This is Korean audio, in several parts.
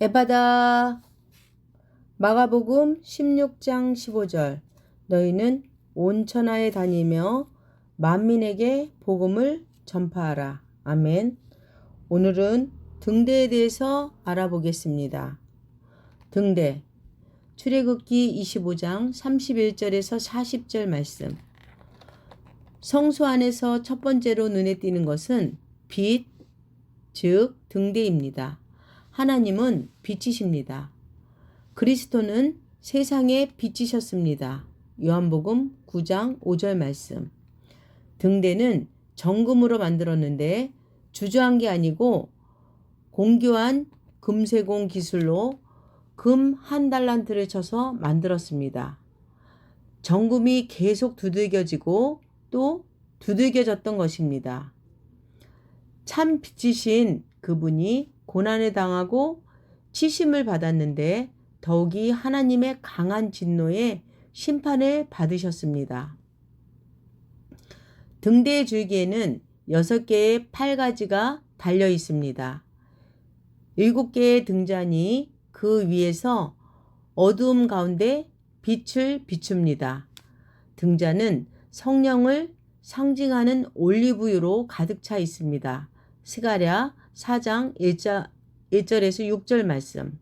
에바다 마가복음 16장 15절 너희는 온 천하에 다니며 만민에게 복음을 전파하라. 아멘. 오늘은 등대에 대해서 알아보겠습니다. 등대 출애굽기 25장 31절에서 40절 말씀 성소 안에서 첫 번째로 눈에 띄는 것은 빛, 즉 등대입니다. 하나님은 빛이십니다. 그리스도는 세상에 빛이셨습니다. 요한복음 9장 5절 말씀. 등대는 정금으로 만들었는데 주저한 게 아니고 공교한 금세공 기술로 금 한 달란트를 쳐서 만들었습니다. 정금이 계속 두들겨지고 또 두들겨졌던 것입니다. 참 빛이신 그분이 고난을 당하고 치심을 받았는데 더욱이 하나님의 강한 진노에 심판을 받으셨습니다. 등대의 줄기에는 여섯 개의 팔가지가 달려 있습니다. 일곱 개의 등잔이 그 위에서 어두움 가운데 빛을 비춥니다. 등잔은 성령을 상징하는 올리브유로 가득 차 있습니다. 스가랴 4장 1절, 1절에서 6절 말씀.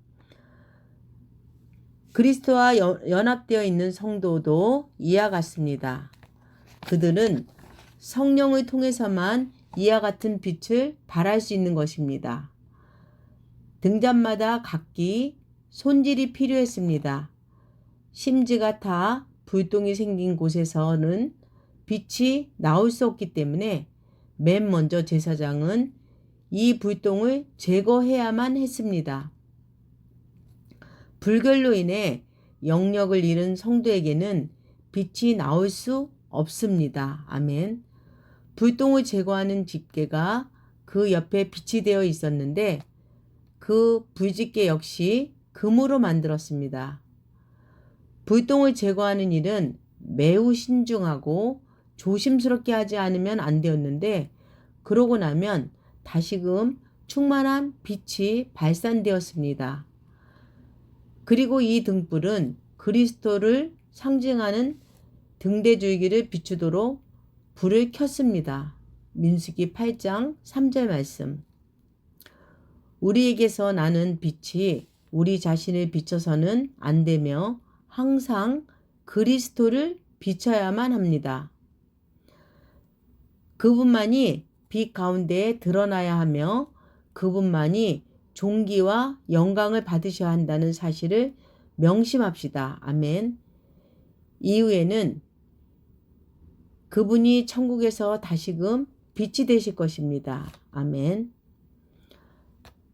그리스도와 연합되어 있는 성도도 이와 같습니다. 그들은 성령을 통해서만 이와 같은 빛을 발할 수 있는 것입니다. 등잔마다 각기 손질이 필요했습니다. 심지가 타 불똥이 생긴 곳에서는 빛이 나올 수 없기 때문에 맨 먼저 제사장은 이 불똥을 제거해야만 했습니다. 불결로 인해 영역을 잃은 성도에게는 빛이 나올 수 없습니다. 아멘. 불똥을 제거하는 집게가 그 옆에 빛이 되어 있었는데 그 불집게 역시 금으로 만들었습니다. 불똥을 제거하는 일은 매우 신중하고 조심스럽게 하지 않으면 안 되었는데 그러고 나면 다시금 충만한 빛이 발산되었습니다. 그리고 이 등불은 그리스도를 상징하는 등대줄기를 비추도록 불을 켰습니다. 민수기 8장 3절 말씀. 우리에게서 나는 빛이 우리 자신을 비춰서는 안 되며 항상 그리스도를 비춰야만 합니다. 그분만이 빛 가운데에 드러나야 하며 그분만이 존귀와 영광을 받으셔야 한다는 사실을 명심합시다. 아멘. 이후에는 그분이 천국에서 다시금 빛이 되실 것입니다. 아멘.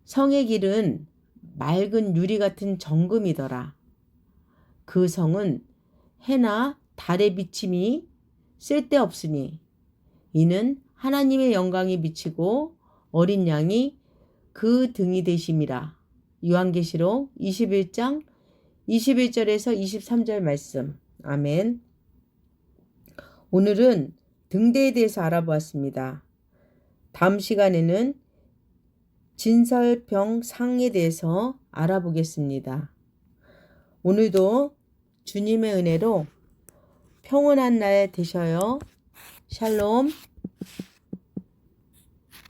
성의 길은 맑은 유리 같은 정금이더라. 그 성은 해나 달의 비침이 쓸데없으니 이는 하나님의 영광이 비치고 어린 양이 그 등이 되심이라. 요한계시록 21장 21절에서 23절 말씀. 아멘. 오늘은 등대에 대해서 알아보았습니다. 다음 시간에는 진설병상에 대해서 알아보겠습니다. 오늘도 주님의 은혜로 평온한 날 되셔요. 샬롬.